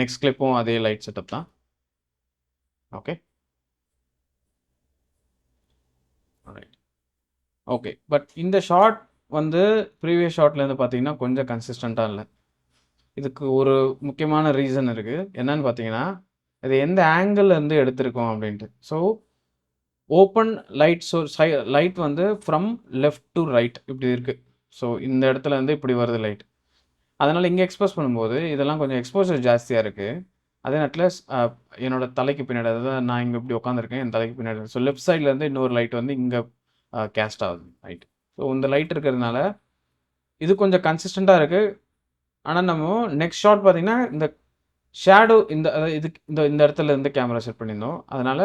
Next கிளிப்பும் அதே light setup தான். ஓகே ஓகே பட் இந்த ஷார்ட் வந்து ப்ரீவியஸ் ஷார்ட்லேருந்து பார்த்தீங்கன்னா கொஞ்சம் கன்சிஸ்டண்ட்டாக இல்லை. இதுக்கு ஒரு முக்கியமான ரீசன் இருக்குது என்னன்னு பார்த்தீங்கன்னா இது எந்த ஆங்கிள்லேருந்து எடுத்திருக்கோம் அப்படின்ட்டு. So open light so side light வந்து ஃப்ரம் லெஃப்ட் டு ரைட் இப்படி இருக்குது ஸோ இந்த இடத்துல இருந்து இப்படி வருது லைட் அதனால் இங்கே எக்ஸ்போஸ் பண்ணும்போது இதெல்லாம் கொஞ்சம் எக்ஸ்போசர் ஜாஸ்தியாக இருக்குது அதே நேரத்தில் என்னோட தலைக்கு பின்னாடி அதாவது நான் இங்கே இப்படி உட்காந்துருக்கேன் என் தலைக்கு பின்னாடி. ஸோ லெஃப்ட் சைட்லேருந்து இன்னொரு லைட் வந்து இங்கே கேஸ்ட் ஆகுது லைட் ஸோ இந்த லைட் இருக்கிறதுனால இது கொஞ்சம் கன்சிஸ்டண்ட்டாக இருக்குது ஆனால் நம்ம நெக்ஸ்ட் ஷாட் பார்த்தீங்கன்னா இந்த ஷேடோ இந்த அதாவது இதுக்கு இந்த இந்த இடத்துல இருந்து கேமரா செட் பண்ணியிருந்தோம். அதனால்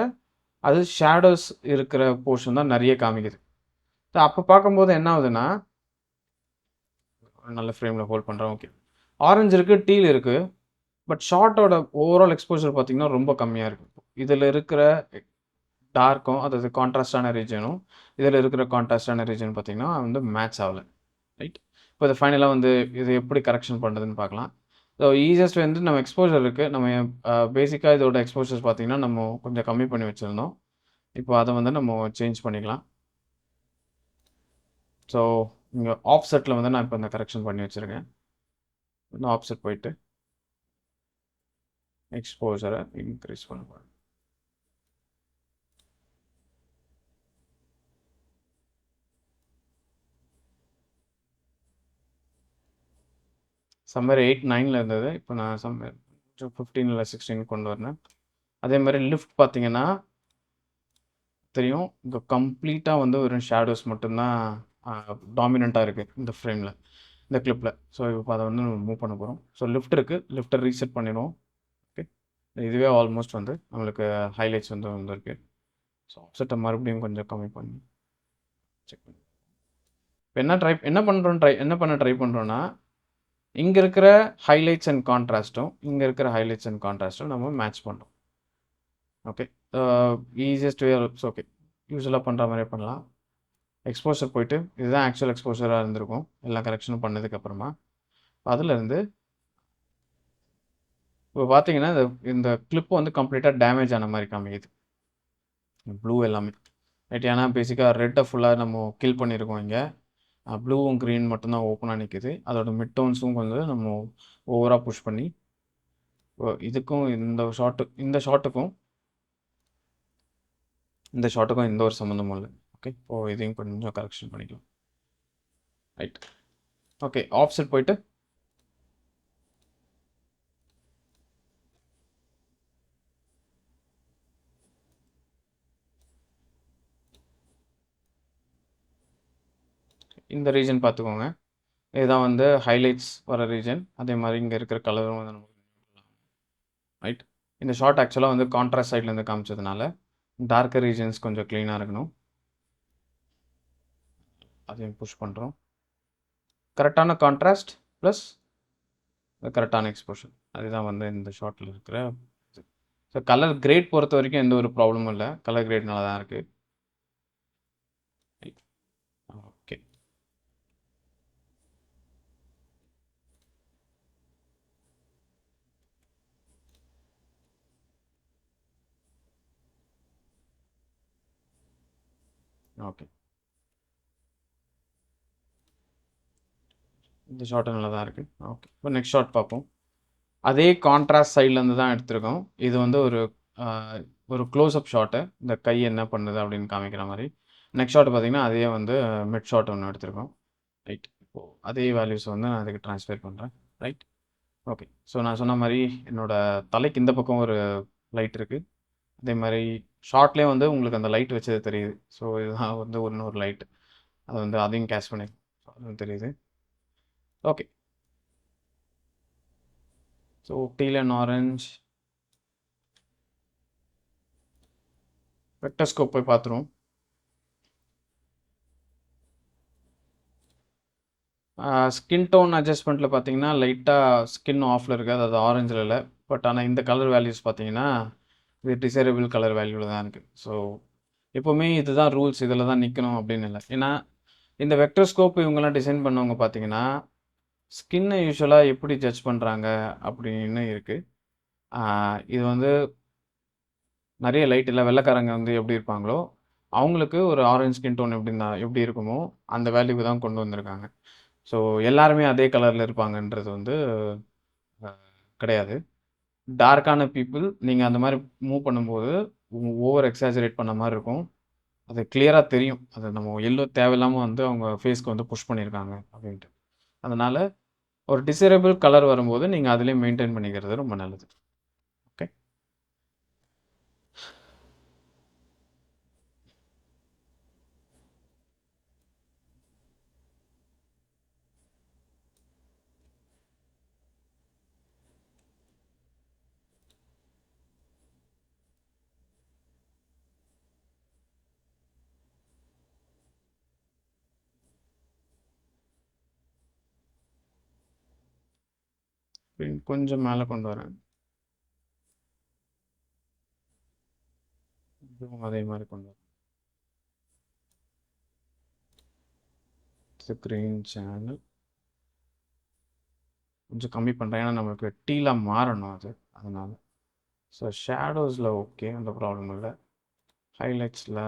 அது ஷேடோஸ் இருக்கிற போர்ஷன் தான் நிறைய காமிக்குது. ஸோ அப்போ பார்க்கும்போது என்ன ஆகுதுன்னா நல்ல ஃப்ரேமில் ஹோல்ட் பண்ணுறேன் ஓகே ஆரஞ்சு இருக்குது டீல் இருக்குது பட் ஷார்ட்டோட ஓவரால் எக்ஸ்போஜர் பார்த்தீங்கன்னா ரொம்ப கம்மியாக இருக்குது இதில் இருக்கிற டார்க்கும் அதாவது கான்ட்ராஸ்டான ரீஜனும் இதில் இருக்கிற கான்ட்ராஸ்டான ரீஜன் பார்த்தீங்கன்னா வந்து மேட்ச் ஆகலை. ரைட் இப்போ இது ஃபைனலாக வந்து இது எப்படி கரெக்ஷன் பண்ணுறதுன்னு பார்க்கலாம் ஸோ ஈஸியஸ்ட் வந்து நம்ம எக்ஸ்போஜர் இருக்குது நம்ம பேசிக்காக இதோட எக்ஸ்போஜர்ஸ் பார்த்தீங்கன்னா நம்ம கொஞ்சம் கம்மி பண்ணி வச்சுருந்தோம். இப்போ அதை வந்து நம்ம சேஞ்ச் பண்ணிக்கலாம். ஸோ இங்கே ஆஃப் செட்டில் வந்து நான் இப்போ இந்த கரெக்ஷன் பண்ணி வச்சுருக்கேன். இன்னும் ஆப்செட் போயிட்டு எக்ஸ்போசரை இன்க்ரீஸ் பண்ண போகிறேன் சம்மர் எயிட் நைனில் இருந்தது. இப்போ நான் சம்மர் ஃபிஃப்டீன் இல்லை சிக்ஸ்டீன் கொண்டு வரேன். அதே மாதிரி லிஃப்ட் பார்த்தீங்கன்னா தெரியும். இங்கே கம்ப்ளீட்டாக வந்து ஒரு ஷேடோஸ் மட்டும்தான் டாமினண்ட்டாக இருக்குது இந்த ஃப்ரேமில் இந்த கிளிப்பில் ஸோ இப்போ அதை வந்து மூவ் பண்ண போகிறோம் ஸோ லிஃப்ட் இருக்குது லிஃப்ட்டை ரீசெட் பண்ணிடுவோம். ஓகே இதுவே ஆல்மோஸ்ட் வந்து நம்மளுக்கு ஹைலைட்ஸ் வந்து வந்திருக்கு. ஸோ ஆப்செட்டை மறுபடியும் கொஞ்சம் கம்மி பண்ணி செக் பண்ணி. இப்போ என்ன ட்ரை என்ன பண்ணுறோம் ட்ரை என்ன பண்ண ட்ரை பண்ணுறோன்னா இங்கே இருக்கிற ஹைலைட்ஸ் அண்ட் கான்ட்ராஸ்ட்டும் இங்கே இருக்கிற ஹைலைட்ஸ் அண்ட் கான்ட்ராஸ்ட்டும் நம்ம மேட்ச் பண்ணுறோம் ஓகே ஈஸியஸ்ட் வே ஓகே யூஸ்வலாக பண்ணுற மாதிரியே பண்ணலாம். எக்ஸ்போஷர் போயிட்டு இதுதான் ஆக்சுவல் எக்ஸ்போஷராக இருந்திருக்கும். எல்லா கரெக்ஷனும் பண்ணதுக்கப்புறமா அதுலேருந்து இப்போ பார்த்தீங்கன்னா இந்த இந்த கிளிப்பு வந்து கம்ப்ளீட்டாக டேமேஜ் ஆன மாதிரி காமிக்குது. ப்ளூ எல்லாமே. ரைட் ஏன்னா பேசிக்காக ரெட்டை ஃபுல்லாக நம்ம கில் பண்ணியிருக்கோம் இங்கே. ப்ளூவும் க்ரீன் மட்டும்தான் ஓப்பனாக நிற்கிது அதோட மிட் டோன்ஸும் கொஞ்சம் நம்ம ஓவராக புஷ் பண்ணி இதுக்கும் இந்த ஷார்ட்டு இந்த ஷார்ட்டுக்கும் இந்த ஷார்ட்டுக்கும் எந்த ஒரு சம்மந்தமும் இல்லை. ஓகே இப்போ இதையும் கொஞ்சம் கரெக்ஷன் பண்ணிக்கலாம். ரைட் ஓகே ஆஃப் செட் போயிட்டு. இந்த ரீஜன் பார்த்துக்கோங்க. இதுதான் வந்து ஹைலைட்ஸ் வர ரீஜன் அதே மாதிரி இங்கே இருக்கிற கலரும் வந்து நமக்கு ரைட் இந்த ஷார்ட் ஆக்சுவலாக வந்து கான்ட்ராஸ்ட் சைட்லேருந்து காமிச்சதுனால டார்க்கர் ரீஜன்ஸ் கொஞ்சம் க்ளீனாக இருக்கணும். அதையும் புஷ் பண்ணுறோம் கரெக்டான கான்ட்ராஸ்ட் ப்ளஸ் கரெக்டான எக்ஸ்போஷன் அதுதான் வந்து இந்த ஷார்ட்டில் இருக்கிற ஸோ கலர் கிரேட் பொறுத்த வரைக்கும் எந்த ஒரு ப்ராப்ளமும் இல்லை. கலர் கிரேட் நல்லா தான் இருக்குது ஓகே ஓகே இந்த ஷார்ட் நல்லா தான் இருக்குது ஓகே இப்போ நெக்ஸ்ட் ஷார்ட் பார்ப்போம். அதே கான்ட்ராஸ்ட் சைட்லேருந்து தான் எடுத்திருக்கோம். இது வந்து ஒரு ஒரு க்ளோஸ்அப் ஷாட்டு இந்த கை என்ன பண்ணுது அப்படின்னு காமிக்கிற மாதிரி. நெக்ஸ்ட் ஷாட் பார்த்தீங்கன்னா அதே வந்து மிட் ஷாட் ஒன்று எடுத்திருக்கோம். ரைட் இப்போது அதே வேல்யூஸ் வந்து நான் அதுக்கு ட்ரான்ஸ்ஃபர் பண்ணுறேன் ரைட் ஓகே ஸோ நான் சொன்ன மாதிரி என்னோட தலைக்கு இந்த பக்கம் ஒரு லைட் இருக்குது அதே மாதிரி ஷார்ட்லேயே வந்து உங்களுக்கு அந்த லைட் வச்சது தெரியுது. ஸோ இதுதான் வந்து இன்னொரு லைட் அது வந்து அதையும் கேஷ் பண்ணி அதுவும் தெரியுது. Okay so teal and orange vectorscope போய் பார்த்துருவோம். ஸ்கின் டோன் அட்ஜஸ்ட்மெண்ட்டில் பார்த்தீங்கன்னா லைட்டாக ஸ்கின் ஆஃபில் இருக்குது அது ஆரஞ்சில் இல்லை. பட் ஆனால் இந்த கலர் வேல்யூஸ் பார்த்தீங்கன்னா இது டிசைரபிள் கலர் வேல்யூவில் தான் இருக்குது ஸோ எப்போவுமே இதுதான் ரூல்ஸ் இதில் தான் நிற்கணும் அப்படின்னு இல்லை. ஏன்னா இந்த வெக்டர்ஸ்கோப் இவங்கெல்லாம் டிசைன் பண்ணவங்க பார்த்தீங்கன்னா ஸ்கின்னை யூஸ்வலாக எப்படி ஜட்ஜ் பண்ணுறாங்க அப்படின்னு இருக்குது இது வந்து நிறைய லைட் இல்லை வெள்ளைக்காரங்க வந்து எப்படி இருப்பாங்களோ அவங்களுக்கு ஒரு ஆரஞ்ச் ஸ்கின் டோன் எப்படி இருந்தா எப்படி இருக்குமோ அந்த வேல்யூக்கு தான் கொண்டு வந்திருக்காங்க. ஸோ எல்லாருமே அதே கலரில் இருப்பாங்கன்றது வந்து கிடையாது. டார்க்கான பீப்புள் நீங்கள் அந்த மாதிரி மூவ் பண்ணும்போது ஓவர் எக்ஸாஜரேட் பண்ண மாதிரி இருக்கும். அது கிளியராக தெரியும். அது நம்ம எல்லோ தேவையில்லாமல் வந்து அவங்க ஃபேஸ்க்கு வந்து புஷ் பண்ணியிருக்காங்க அப்படின்ட்டு. அதனால் ஒரு டிசைரபிள் கலர் வரும்போது நீங்கள் அதிலே மெயின்டைன் பண்ணிக்கிறது ரொம்ப நல்லது. கொஞ்சம் மேலே கொண்டு வரேன். அதே மாதிரி கொண்டு வரேன். ஸ்க்ரீன் சேனல் கொஞ்சம் கம்மி பண்ணுறேன் ஏன்னா நம்மளுக்கு டீல மாறணும் அது. அதனால். ஸோ ஷேடோஸில் ஓகே அந்த ப்ராப்ளம் இல்லை. ஹைலைட்ஸில்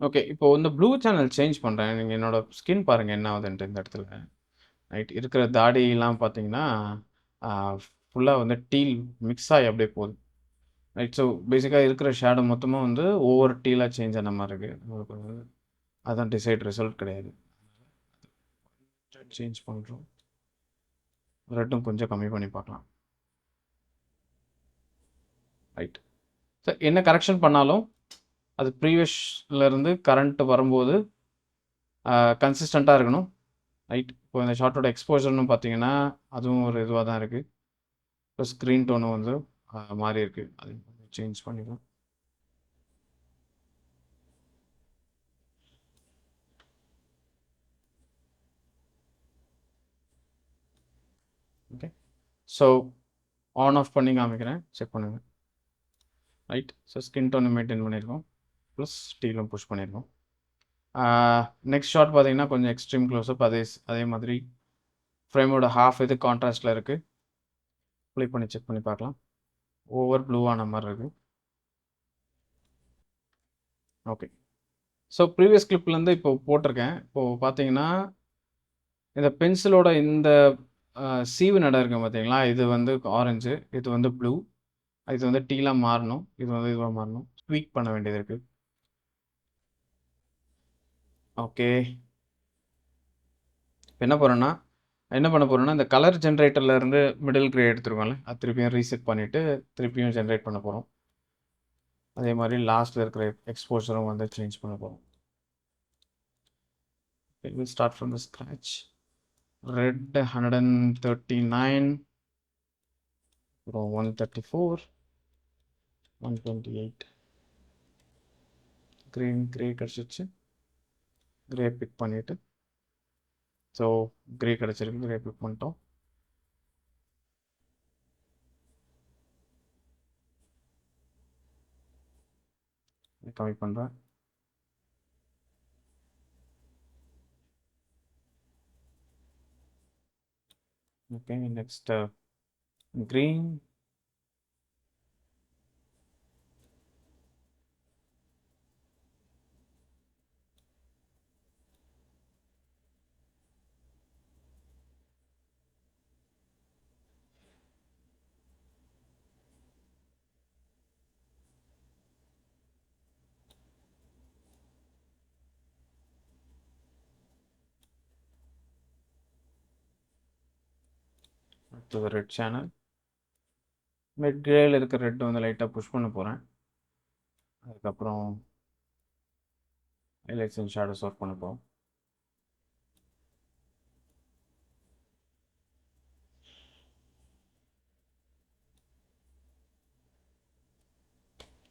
ஓகே இப்போ இந்த ப்ளூ சேனல் சேஞ்ச் பண்ணுறேன் நீங்கள் என்னோட ஸ்கின் பாருங்கள் என்ன ஆகுதுன்ட்டு இந்த இடத்துல. ரைட் இருக்கிற தாடியெல்லாம் பார்த்தீங்கன்னா ஃபுல்லாக வந்து டீல் மிக்ஸ் ஆகி அப்படியே போகுது. ரைட் ஸோ பேசிக்காக இருக்கிற ஷேடோ மொத்தமாக வந்து ஒவ்வொரு டீலாக சேஞ்ச் ஆன மாதிரி இருக்குது அதான் டிசைட் ரிசல்ட் கிடையாது. சேஞ்ச் பண்ணுறோம் ரெட்டும் கொஞ்சம் கம்மி பண்ணி பார்க்கலாம். ரைட் சார் என்ன கரெக்ஷன் பண்ணாலும் அது ப்ரீவியஸ்லேருந்து கரண்ட் வரும்போது கன்சிஸ்டண்ட்டாக இருக்கணும். ரைட் இப்போ இந்த ஷார்ட்டோட எக்ஸ்போஜர்னு பார்த்தீங்கன்னா அதுவும் ஒரு இதுவாக தான் இருக்குது இப்போ ஸ்க்ரீன் டோனும் வந்து மாறி இருக்குது அது சேஞ்ச் பண்ணிக்கலாம். ஓகே ஸோ ஆன் ஆஃப் பண்ணி காமிக்கிறேன். செக் பண்ணுங்கள் ரைட் ஸோ ஸ்கின் டோனை மெயின்டைன் பண்ணியிருக்கோம் ப்ளஸ் ஸ்டீலும் புஷ் பண்ணியிருக்கோம் நெக்ஸ்ட் ஷாட் பார்த்தீங்கன்னா கொஞ்சம் எக்ஸ்ட்ரீம் க்ளோஸ்அப் அதே அதே மாதிரி ஃப்ரேமோட ஹாஃப் இது கான்ட்ராஸ்டில் இருக்குது ப்ளே பண்ணி செக் பண்ணி பார்க்கலாம். ஓவர் ப்ளூவான மாதிரி இருக்குது ஓகே ஸோ ப்ரீவியஸ் கிளிப்லேருந்து இப்போ போட்டிருக்கேன். இப்போது பார்த்தீங்கன்னா இந்த பென்சிலோட இந்த சீவு நடை இருக்குது பார்த்தீங்களா? இது வந்து ஆரஞ்சு இது வந்து ப்ளூ இது வந்து டீலாக மாறணும் இது வந்து இதுவாக மாறணும். ஸ்வீக் பண்ண வேண்டியது இருக்குது ஓகே. இப்போ என்ன போகிறேன்னா என்ன பண்ண போகிறோன்னா இந்த கலர் ஜென்ரேட்டர்லேருந்து மிடில் கிரே எடுத்துருக்கோம்ல அது திருப்பியும் ரீசெட் பண்ணிவிட்டு திருப்பியும் ஜென்ரேட் பண்ண போகிறோம் அதே மாதிரி லாஸ்ட்டில் இருக்கிற எக்ஸ்போஷரும் வந்து சேஞ்ச் பண்ண போகிறோம் will start from the scratch red hundred and thirty nine அப்புறம் one thirty four one twenty eight green grey கிடச்சிச்சு க்ரே பிக் பண்ணிவிட்டு ஸோ க்ரே கிடச்சிருக்கு க்ரே பிக் பண்ணிட்டோம். கம்மி பண்ணுறேன் okay next green to the red channel mid கிரேயில் இருக்கிற red வந்து லைட்டாக புஷ் பண்ண போகிறேன் அதுக்கப்புறம் ஹைலைட்ஸ் அண்ட் ஷேடோஸ் ஒர்க் பண்ண போகிறோம்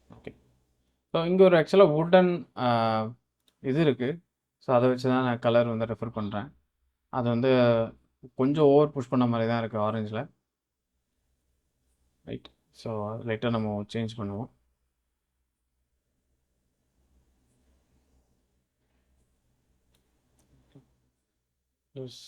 ஓகே ஸோ இங்கே ஒரு ஆக்சுவலாக வுட்டன் இது இருக்குது ஸோ அதை வச்சு தான் நான் கலர் வந்து ரெஃபர் பண்ணுறேன் அது வந்து கொஞ்சம் ஓவர் புஷ் பண்ண மாதிரி தான் இருக்குது ஆரஞ்சில். ரைட் ஸோ லைட்டாக நம்ம சேஞ்ச் பண்ணுவோம். ப்ளஸ்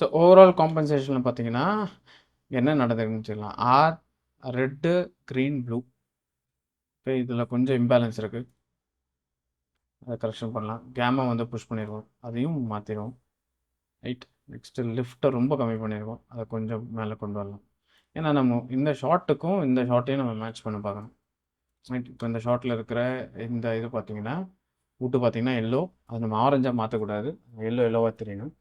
ஸோ ஓவரால் காம்பன்சேஷனில் பார்த்தீங்கன்னா என்ன நடந்திருக்குன்னு சொல்லலாம் ஆர் ரெட்டு க்ரீன் ப்ளூ இப்போ இதில் கொஞ்சம் இம்பேலன்ஸ் இருக்குது அதை கரெக்ஷன் பண்ணலாம். கேமை வந்து புஷ் பண்ணிடுவோம் அதையும் மாற்றிடுவோம் ரைட் நெக்ஸ்ட்டு லிஃப்ட்டை ரொம்ப கம்மி பண்ணிடுவோம் அதை கொஞ்சம் மேலே கொண்டு வரலாம். ஏன்னா நம்ம இந்த ஷார்ட்டுக்கும் இந்த ஷார்ட்டையும் நம்ம மேட்ச் பண்ண பார்க்கணும். ரைட் இப்போ இந்த ஷார்ட்டில் இருக்கிற இந்த இது பார்த்தீங்கன்னா விட்டு பார்த்தீங்கன்னா எல்லோ அது நம்ம ஆரஞ்சாக மாற்றக்கூடாது எல்லோ எல்லோவாக தெரியணும்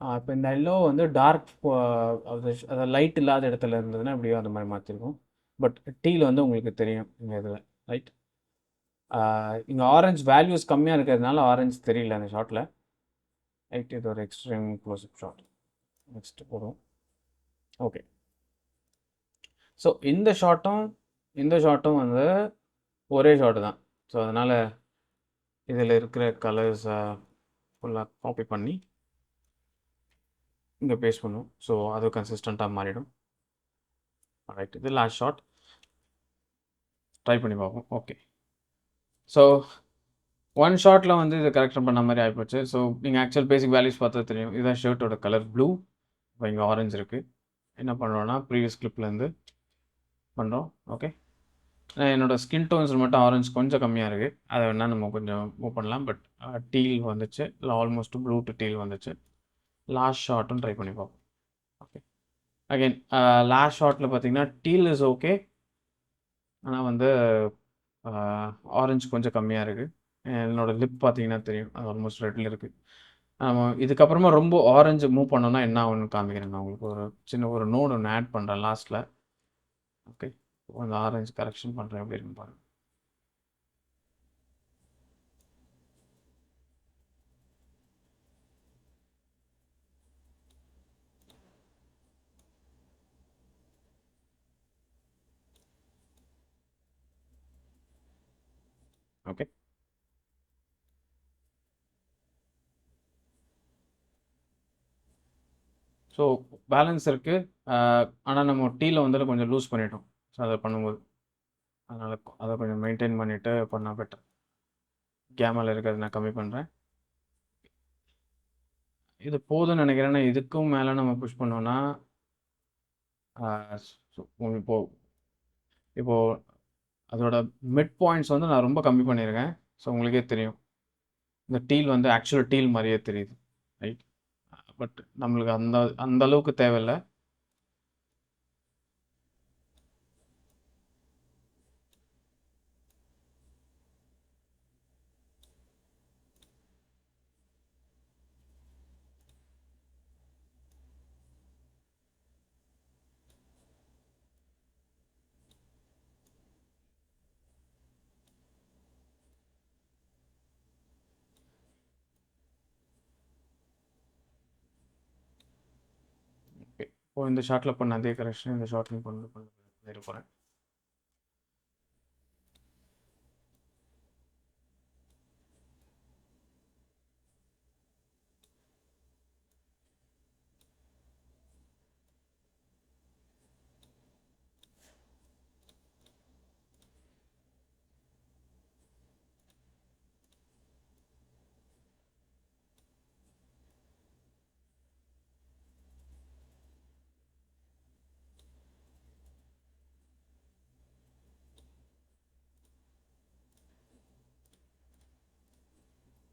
இப்போ இந்த எல்லோ வந்து டார்க் அது லைட் இல்லாத இடத்துல இருந்ததுன்னா எப்படியோ அந்த மாதிரி மாற்றிருக்கும் பட் டீயில் வந்து உங்களுக்கு தெரியும் இந்த இதில் ரைட் இங்கே ஆரஞ்ச் வேல்யூஸ் கம்மியாக இருக்கிறதுனால ஆரஞ்ச் தெரியல அந்த ஷார்ட்டில் ரைட் இது ஒரு extreme close up shot next போடுவோம். ஓகே ஸோ இந்த ஷாட்டும் இந்த ஷாட்டும் வந்து ஒரே ஷாட்டு தான். ஸோ அதனால் இதில் இருக்கிற கலர்ஸை ஃபுல்லாக காப்பி பண்ணி இங்கே பேஸ்ட் பண்ணும். ஸோ அது கன்சிஸ்டண்ட்டாக மாறிடும். ரைட் இது லாஸ்ட் ஷார்ட் ட்ரை பண்ணி பார்ப்போம். ஓகே ஸோ ஒன் ஷாட்டில் வந்து இது கரெக்ஷன் பண்ண மாதிரி ஆகிப்போச்சு ஸோ நீங்கள் ஆக்சுவல் பேசிக் வேல்யூஸ் பார்த்தா தெரியும். இதுதான் ஷர்ட்டோட கலர் ப்ளூ இப்போ இங்கே ஆரஞ்சு இருக்குது என்ன பண்ணுறோன்னா ப்ரீவியஸ் கிளிப்லேருந்து பண்ணுறோம் ஓகே என்னோடய ஸ்கின் டோன்ஸ் மட்டும் ஆரஞ்சு கொஞ்சம் கம்மியாக இருக்குது அதை வேணால் நம்ம கொஞ்சம் மூவ் பண்ணலாம். பட் டீல் வந்துச்சு. இல்லை ஆல்மோஸ்ட் ப்ளூ டு டீல் வந்துச்சு. லாஸ்ட் ஷார்ட்டும் ட்ரை பண்ணி பார்ப்போம். ஓகே அகைன் லாஸ்ட் ஷார்ட்டில் பார்த்தீங்கன்னா டீல் இஸ் ஓகே ஆனால் வந்து ஆரஞ்சு கொஞ்சம் கம்மியாக இருக்குது என்னோடய லிப் பார்த்தீங்கன்னா தெரியும். அது ஆல்மோஸ்ட் ரெட்டில் இருக்குது நம்ம இதுக்கப்புறமா ரொம்ப ஆரஞ்சு மூவ் பண்ணோன்னா என்ன ஆகும்னு காமிக்கிறேன் நான் உங்களுக்கு ஒரு சின்ன ஒரு நோடு ஒன்று ஆட் பண்ணுறேன் லாஸ்ட்டில் ஓகே அந்த ஆரஞ்சு கரெக்ஷன் பண்ணுறேன் எப்படி இருக்குன்னு பாருங்கள் ஓகே ஸோ பேலன்ஸ் இருக்குது ஆனால் நம்ம டீயில் வந்துட்டு கொஞ்சம் லூஸ் பண்ணிட்டோம். ஸோ அதை பண்ணும்போது. அதனால் அதை கொஞ்சம் மெயின்டைன் பண்ணிவிட்டு பண்ணால் பெட்டர் கேமில் இருக்கிறது நான் கம்மி பண்ணுறேன் இது போதும்னு நினைக்கிறேன். இதுக்கும் மேலே நம்ம புஷ் பண்ணோன்னா இப்போது இப்போது அதோட மிட் பாயிண்ட்ஸ் வந்து நான் ரொம்ப கம்மி பண்ணியிருக்கேன். ஸோ உங்களுக்கே தெரியும். இந்த டீல் வந்து ஆக்சுவல் டீல் மாதிரியே தெரியுது ரைட் பட் நம்மளுக்கு அந்த அந்த அளவுக்கு தேவையில்லை. ஓ இப்போ இந்த ஷார்ட்டில் பண்ண அதே கரெக்ஷன் இந்த ஷார்ட்லையும் கொண்டு பண்ண போகிறேன்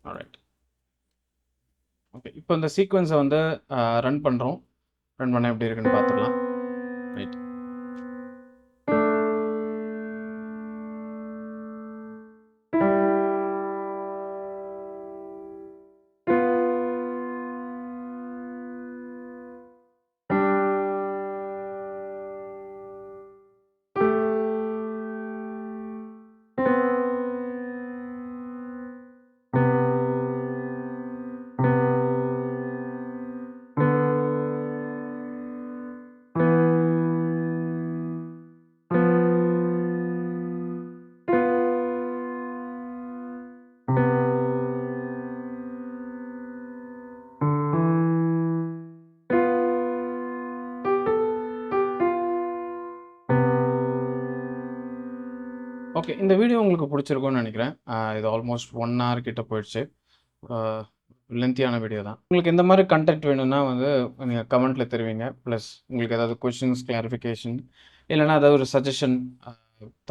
ஆல்ரைட் ஓகே இப்போ இந்த சீக்வன்ஸை வந்து ரன் பண்ணுறோம் ரன் பண்ண எப்படி இருக்குன்னு பார்த்துக்கலாம் ஓகே இந்த வீடியோ உங்களுக்கு பிடிச்சிருக்கும்னு நினைக்கிறேன். இது ஆல்மோஸ்ட் ஒன் ஹவர் கிட்ட போயிடுச்சு. லென்த்தியான வீடியோ தான். உங்களுக்கு இந்த மாதிரி கண்டென்ட் வேணும்னா வந்து நீங்கள் கமெண்ட்டில் தெரிவிங்க. ப்ளஸ் உங்களுக்கு ஏதாவது கொஷின்ஸ் கிளாரிஃபிகேஷன் இல்லைன்னா ஏதாவது ஒரு சஜஷன்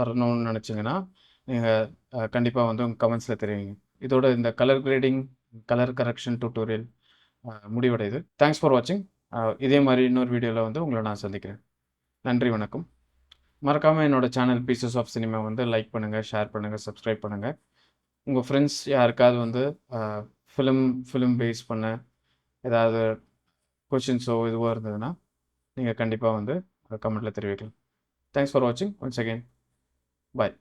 தரணும்னு நினச்சிங்கன்னா நீங்கள் கண்டிப்பாக வந்து உங்கள் கமெண்ட்ஸில் தெரிவிங்க. இதோட இந்த colour grading colour correction tutorial முடிவடையுது. Thanks for வாட்சிங் இதே மாதிரி இன்னொரு வீடியோவில் வந்து உங்களை நான் சந்திக்கிறேன். நன்றி வணக்கம். மறக்காமல் என்னோட சேனல் பீசஸ் ஆஃப் சினிமா வந்து லைக் பண்ணுங்கள் ஷேர் பண்ணுங்கள் சப்ஸ்கிரைப் பண்ணுங்கள் உங்கள் ஃப்ரெண்ட்ஸ் யாருக்காவது வந்து ஃபிலிம் ஃபிலிம் பேஸ் பண்ண ஏதாவது கொஷின்ஸோ இதுவோ இருந்ததுன்னா நீங்கள் கண்டிப்பாக வந்து கமெண்ட்டில் தெரிவிக்கலாம். தேங்க்ஸ் ஃபார் வாட்சிங் ஒன்ஸ் அகெயின் பாய்